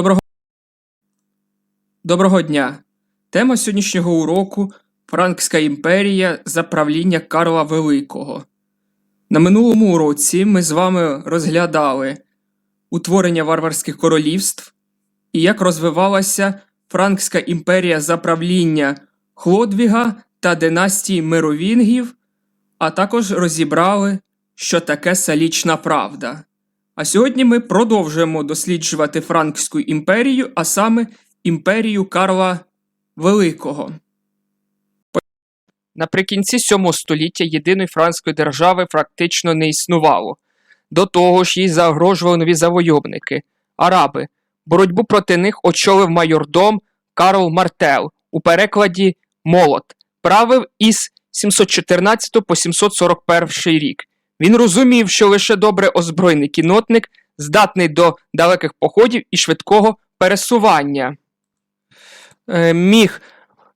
Доброго... Доброго дня. Тема сьогоднішнього уроку Франкська імперія за правління Карла Великого. На минулому уроці ми з вами розглядали утворення варварських королівств і як розвивалася Франкська імперія за правління Хлодвіга та династії Мировінгів, а також розібрали, що таке салічна правда. А сьогодні ми продовжуємо досліджувати Франкську імперію, а саме імперію Карла Великого. Наприкінці 7 століття єдиної франкської держави практично не існувало. До того ж, їй загрожували нові завойовники араби. Боротьбу проти них очолив майордом Карл Мартел у перекладі Молот, правив із 714 по 741 рік. Він розумів, що лише добре озброєний кінотник здатний до далеких походів і швидкого пересування. Е, міг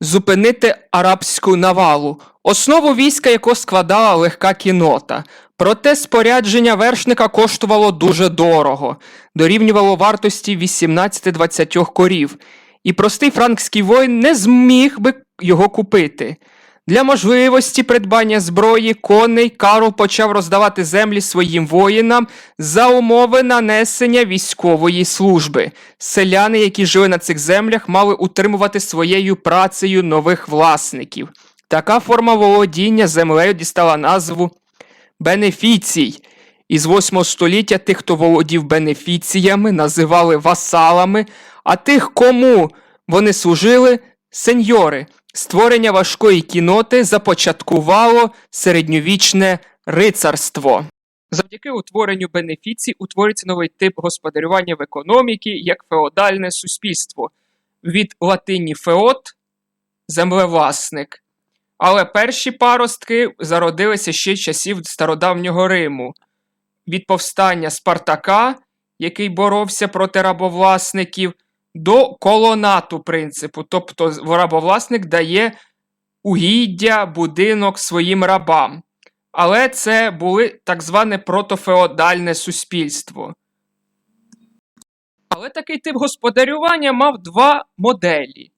зупинити арабську навалу, основу війська якого складала легка кінота. Проте спорядження вершника коштувало дуже дорого, дорівнювало вартості 18-20 корів, і простий франкський воїн не зміг би його купити. Для можливості придбання зброї коней Карл почав роздавати землі своїм воїнам за умови нанесення військової служби. Селяни, які жили на цих землях, мали утримувати своєю працею нових власників. Така форма володіння землею дістала назву бенефіцій. Із 8 століття тих, хто володів бенефіціями, називали васалами, а тих, кому вони служили сеньори. Створення важкої кіноти започаткувало середньовічне рицарство. Завдяки утворенню бенефіцій утворюється новий тип господарювання в економіці як феодальне суспільство. Від латині феод землевласник. Але перші паростки зародилися ще часів стародавнього Риму. Від повстання Спартака, який боровся проти рабовласників, до колонату принципу. Тобто рабовласник дає угіддя, будинок своїм рабам. Але це були так зване протофеодальне суспільство. Але такий тип господарювання мав два моделі.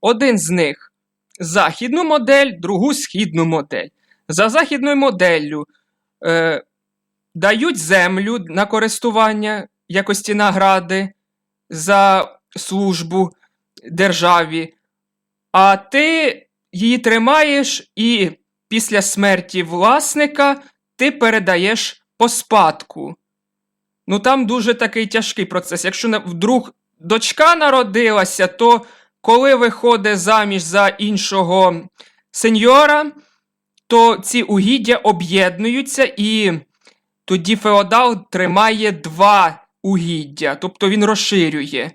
Один з них західну модель, другу східну модель. За західною моделлю е, дають землю на користування якості награди за службу державі, а ти її тримаєш і після смерті власника ти передаєш по спадку. Ну там дуже такий тяжкий процес. Якщо вдруг дочка народилася, то коли виходить заміж за іншого сеньора, то ці угіддя об'єднуються, і тоді феодал тримає два угіддя, тобто він розширює.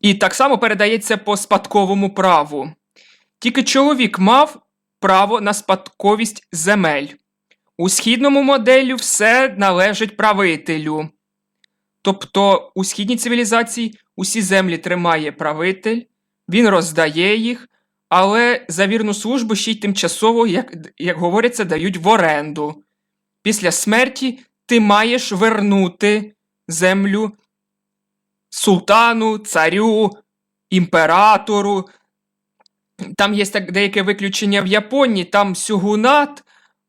І так само передається по спадковому праву. Тільки чоловік мав право на спадковість земель. У східному моделі все належить правителю. Тобто у східній цивілізації усі землі тримає правитель, він роздає їх, але за вірну службу ще й тимчасово, як, як говориться, дають в оренду. Після смерті ти маєш вернути землю султану, царю, імператору. Там є так деяке виключення в Японії, там сюгунат,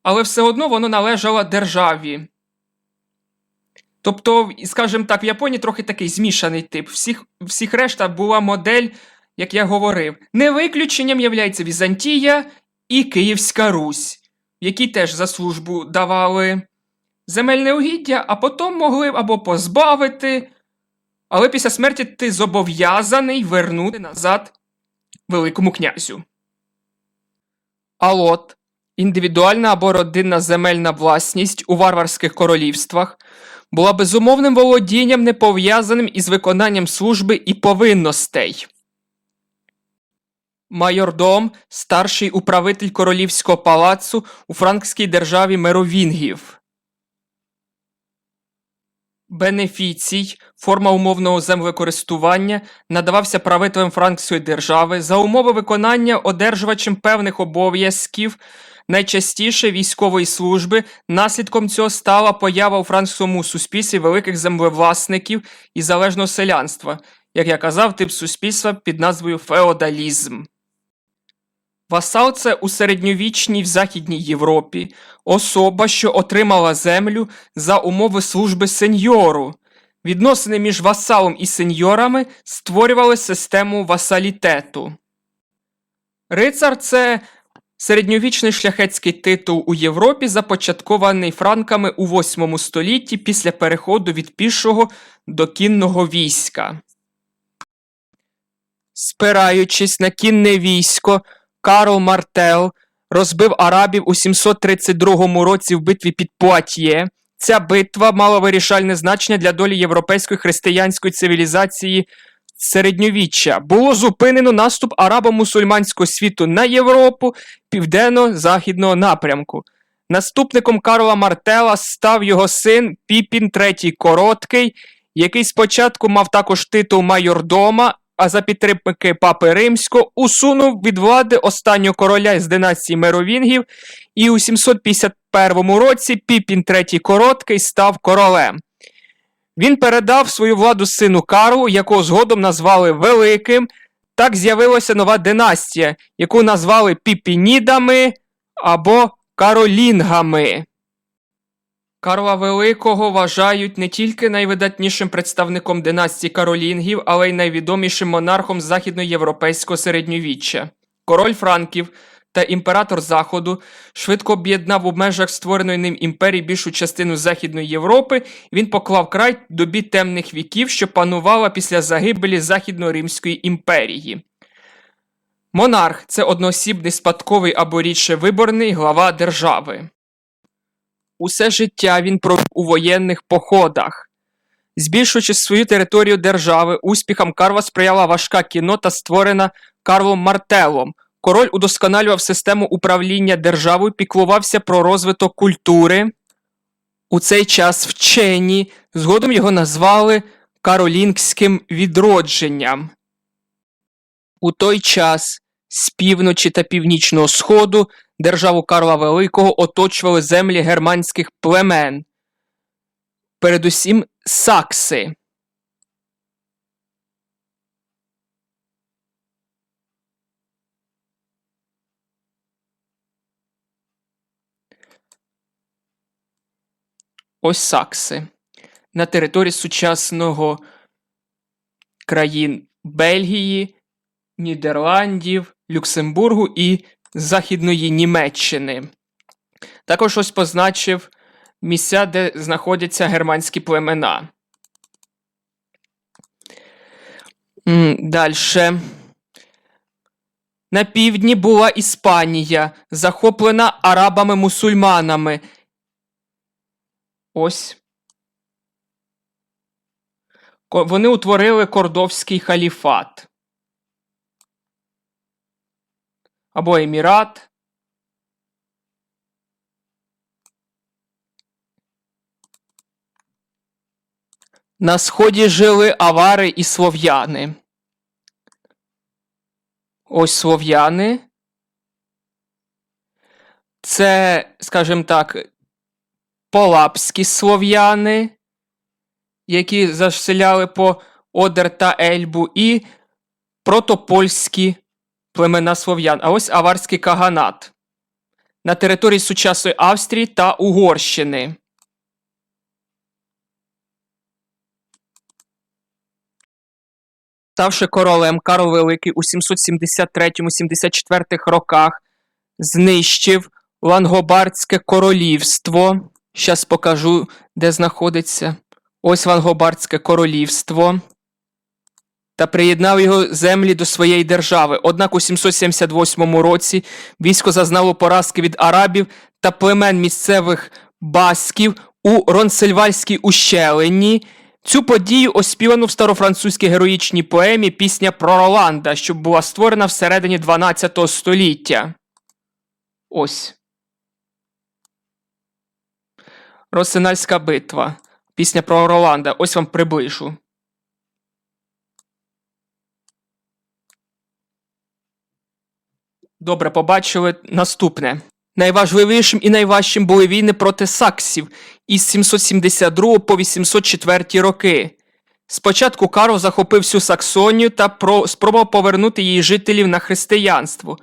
але все одно воно належало державі. Тобто, скажімо так, в Японії трохи такий змішаний тип. Всіх всіх решта була модель, як я говорив. Не виключенням являється Візантія і Київська Русь, які теж за службу давали земельне угіддя, а потім могли або позбавити, але після смерті ти зобов'язаний вернути назад Великому князю. А от індивідуальна або родинна земельна власність у варварських королівствах була безумовним володінням, не пов'язаним із виконанням служби і повинностей. Майордом старший управитель королівського палацу у франкській державі Меровінгів. Бенефіцій, форма умовного землекористування, надавався правителем Франкської держави за умови виконання одержувачем певних обов'язків найчастіше військової служби. Наслідком цього стала поява у французькому суспільстві великих землевласників і залежного селянства, як я казав, тип суспільства під назвою феодалізм. Васал це у середньовічній в Західній Європі особа, що отримала землю за умови служби сеньору. Відносини між васалом і сеньорами створювали систему васалітету. Рицар це середньовічний шляхетський титул у Європі, започаткований франками у 8 столітті після переходу від пішого до кінного війська. Спираючись на кінне військо, Карл Мартел розбив арабів у 732 році в битві під Пуатьє. Ця битва мала вирішальне значення для долі європейської християнської цивілізації середньовіччя. Було зупинено наступ арабо-мусульманського світу на Європу південно-західного напрямку. Наступником Карла Мартела став його син Піпін III Короткий, який спочатку мав також титул майордома, а за підтримки папи Римського усунув від влади останнього короля з династії Меровінгів, і у 751 році Піпін III Короткий став королем. Він передав свою владу сину Карлу, якого згодом назвали Великим. Так з'явилася нова династія, яку назвали Піпінідами або Каролінгами. Карла Великого вважають не тільки найвидатнішим представником династії Каролінгів, але й найвідомішим монархом західноєвропейського середньовіччя. Король Франків та імператор Заходу швидко об'єднав у межах створеної ним імперії більшу частину Західної Європи. Він поклав край добі темних віків, що панувала після загибелі Західно-Римської імперії. Монарх це одноосібний спадковий або рідше виборний глава держави. Усе життя він провів у воєнних походах. Збільшуючи свою територію держави, успіхам Карла сприяла важка кінота, створена Карлом Мартелом. Король удосконалював систему управління державою, піклувався про розвиток культури. У цей час вчені згодом його назвали Каролінгським відродженням. У той час з півночі та північного сходу державу Карла Великого оточували землі германських племен, передусім сакси. Ось сакси. На території сучасного країн Бельгії, Нідерландів, Люксембургу і Західної Німеччини. Також ось позначив місця, де знаходяться германські племена. Далі. На півдні була Іспанія, захоплена арабами-мусульманами. Ось. Вони утворили Кордовський халіфат. Або Емірат. На сході жили авари і слов'яни. Ось слов'яни. Це, скажімо так, полапські слов'яни, які заселяли по Одер та Ельбу, і протопольські племена слов'ян. А ось аварський каганат на території сучасної Австрії та Угорщини. Ставши королем, Карл Великий у 773-74 роках знищив Лангобардське королівство. Щас покажу, де знаходиться. Ось Лангобардське королівство. Та приєднав його землі до своєї держави. Однак у 778 році військо зазнало поразки від арабів та племен місцевих басків у Ронсельвальській ущелині. Цю подію оспівано в старофранцузькій героїчній поемі Пісня про Роланда, що була створена всередині 12 століття. Ось. Росинальська битва. Пісня про Роланда. Ось вам приближу. Добре, побачили наступне. Найважливішим і найважчим були війни проти саксів із 772 по 804 роки. Спочатку Карл захопив всю Саксонію та про... спробував повернути її жителів на християнство.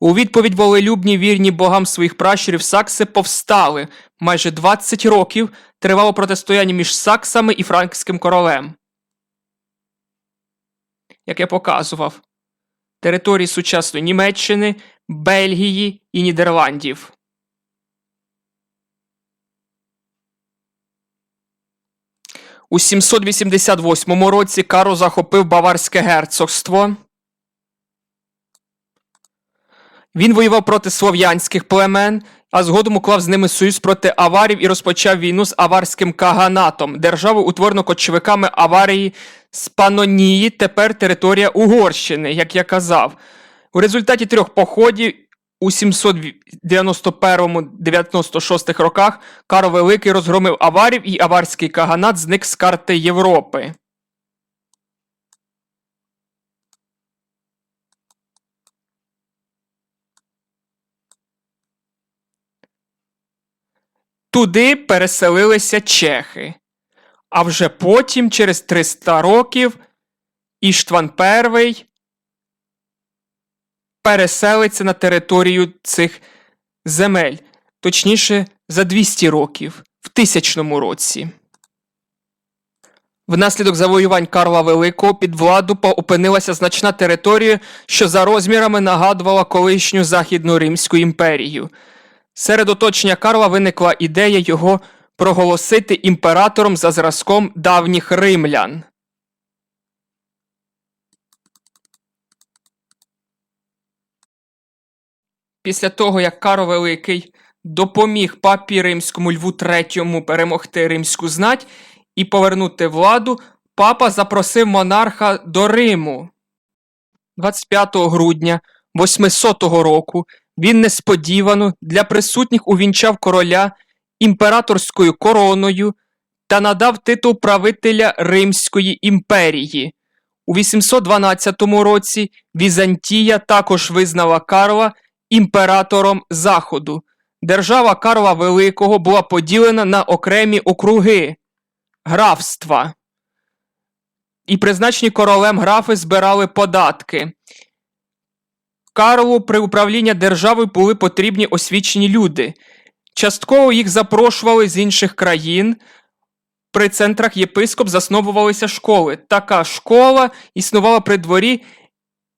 У відповідь волелюбні вірні богам своїх пращурів Сакси повстали. Майже 20 років тривало протистояння між Саксами і франкським королем. Як я показував, території сучасної Німеччини, Бельгії і Нідерландів. У 788 році Каро захопив Баварське герцогство. Він воював проти слов'янських племен, а згодом уклав з ними союз проти аварів і розпочав війну з аварським каганатом. Державу утворено кочовиками аварії з Панонії, тепер територія Угорщини, як я казав. У результаті трьох походів у 791-96 роках Карл Великий розгромив аварів і аварський каганат зник з карти Європи. Туди переселилися чехи. А вже потім, через 300 років, Іштван І переселиться на територію цих земель, точніше, за 200 років, в тисячному році. Внаслідок завоювань Карла Великого під владу опинилася значна територія, що за розмірами нагадувала колишню Західну Римську імперію. Серед оточення Карла виникла ідея його проголосити імператором за зразком давніх римлян. Після того, як Карл Великий допоміг папі римському Льву III перемогти римську знать і повернути владу, папа запросив монарха до Риму. 25 грудня 800 року він несподівано для присутніх увінчав короля імператорською короною та надав титул правителя Римської імперії. У 812 році Візантія також визнала Карла імператором Заходу. Держава Карла Великого була поділена на окремі округи графства. І призначені королем графи збирали податки. Карлу при управлінні державою були потрібні освічені люди. Частково їх запрошували з інших країн. При центрах єпископ засновувалися школи. Така школа існувала при дворі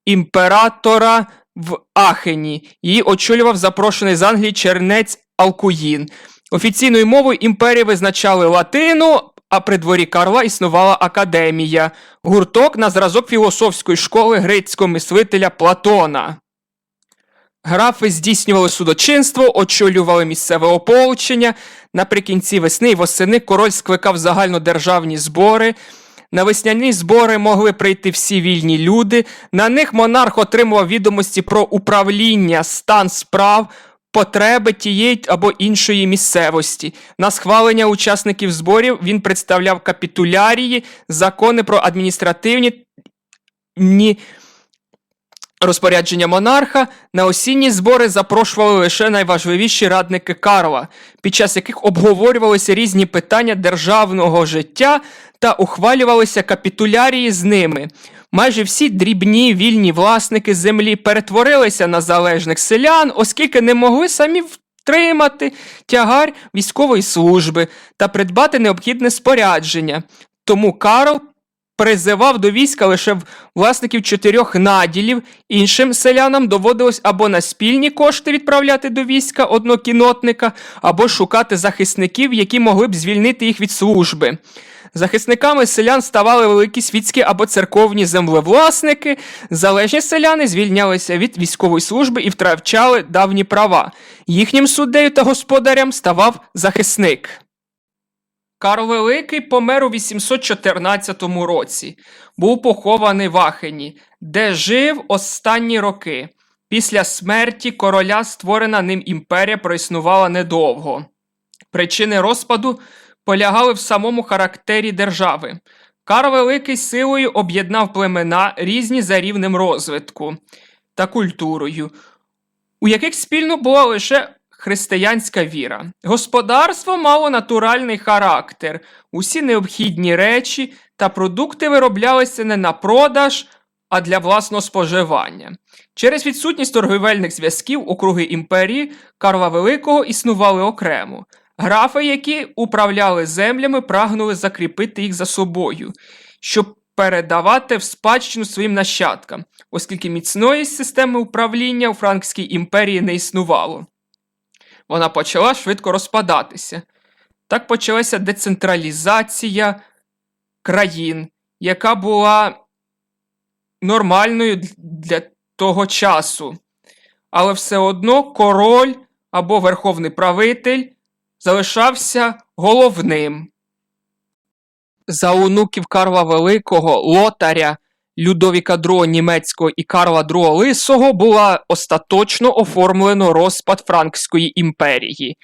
імператора в Ахені. Її очолював запрошений з Англії чернець Алкуїн. Офіційною мовою імперії визначали латину, а при дворі Карла існувала академія, гурток на зразок філософської школи грецького мислителя Платона. Графи здійснювали судочинство, очолювали місцеве ополчення. Наприкінці весни і восени король скликав загальнодержавні збори. На весняні збори могли прийти всі вільні люди. На них монарх отримував відомості про управління, стан справ, потреби тієї або іншої місцевості. На схвалення учасників зборів він представляв капітулярії, закони про адміністративні ні, розпорядження монарха. На осінні збори запрошували лише найважливіші радники Карла, під час яких обговорювалися різні питання державного життя та ухвалювалися капітулярії з ними. Майже всі дрібні вільні власники землі перетворилися на залежних селян, оскільки не могли самі втримати тягар військової служби та придбати необхідне спорядження. Тому Карл призивав до війська лише власників чотирьох наділів, іншим селянам доводилось або на спільні кошти відправляти до війська однокінотника, або шукати захисників, які могли б звільнити їх від служби. Захисниками селян ставали великі світські або церковні землевласники. Залежні селяни звільнялися від військової служби і втрачали давні права. Їхнім суддею та господарям ставав захисник. Карл Великий помер у 814 році. Був похований в Ахені, де жив останні роки. Після смерті короля створена ним імперія проіснувала недовго. Причини розпаду полягали в самому характері держави. Карл Великий силою об'єднав племена різні за рівнем розвитку та культурою, у яких спільно була лише християнська віра. Господарство мало натуральний характер. Усі необхідні речі та продукти вироблялися не на продаж, а для власного споживання. Через відсутність торговельних зв'язків округи імперії Карла Великого існували окремо. Графи, які управляли землями, прагнули закріпити їх за собою, щоб передавати в спадщину своїм нащадкам, оскільки міцної системи управління у Франкській імперії не існувало. Вона почала швидко розпадатися. Так почалася децентралізація країн, яка була нормальною для того часу. Але все одно король або верховний правитель залишався головним. За онуків Карла Великого, Лотаря, Людовіка II Німецького і Карла II Лисого була остаточно оформлено розпад Франкської імперії.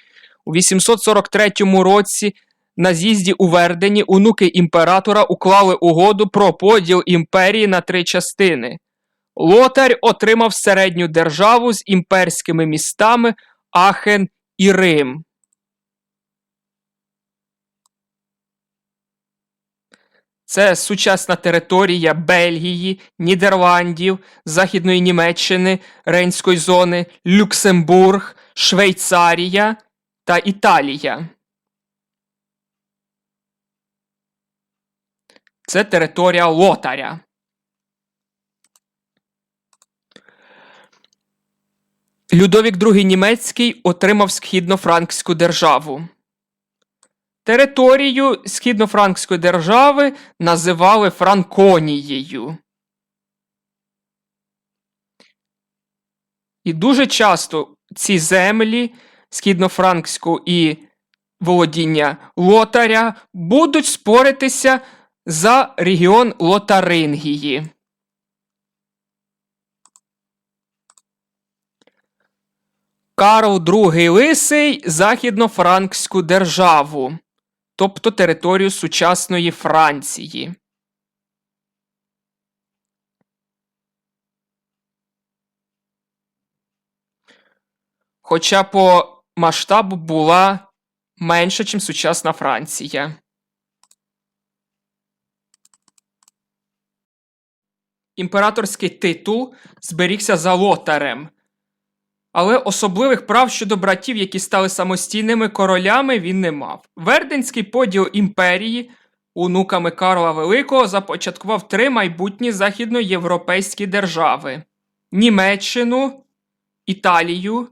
У 843 році на з'їзді у Вердені онуки імператора уклали угоду про поділ імперії на три частини. Лотар отримав середню державу з імперськими містами Ахен і Рим. Це сучасна територія Бельгії, Нідерландів, Західної Німеччини, Рейнської зони, Люксембург, Швейцарія та Італія. Це територія Лотаря. Людовік II Німецький отримав східнофранкську державу. Територію східнофранкської держави називали Франконією. І дуже часто ці землі східнофранкську і володіння Лотаря будуть споритися за регіон Лотарингії. Карл II Лисий західнофранкську державу, тобто територію сучасної Франції. Хоча по масштабу була менша, ніж сучасна Франція. Імператорський титул зберігся за лотарем. Але особливих прав щодо братів, які стали самостійними королями, він не мав. Верденський поділ імперії онуками Карла Великого започаткував три майбутні західноєвропейські держави: Німеччину, Італію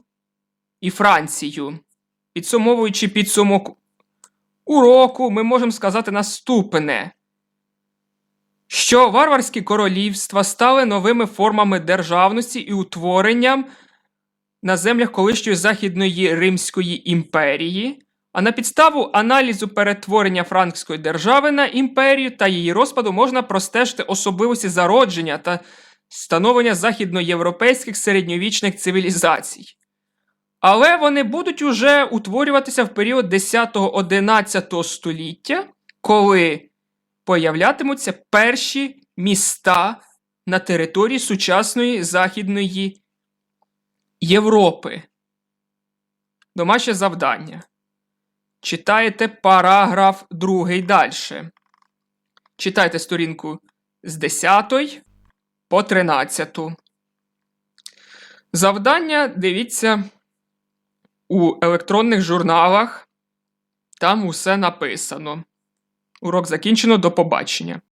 і Францію. Підсумовуючи підсумок уроку, ми можемо сказати наступне. Що варварські королівства стали новими формами державності і утворенням на землях колишньої Західної Римської імперії, а на підставу аналізу перетворення Франкської держави на імперію та її розпаду можна простежити особливості зародження та становлення західноєвропейських середньовічних цивілізацій. Але вони будуть уже утворюватися в період 10-11 століття, коли появлятимуться перші міста на території сучасної Західної Європи. Домашнє завдання. Читаєте параграф другий далі. Читайте сторінку з 10 по 13. Завдання дивіться у електронних журналах. Там усе написано. Урок закінчено. До побачення.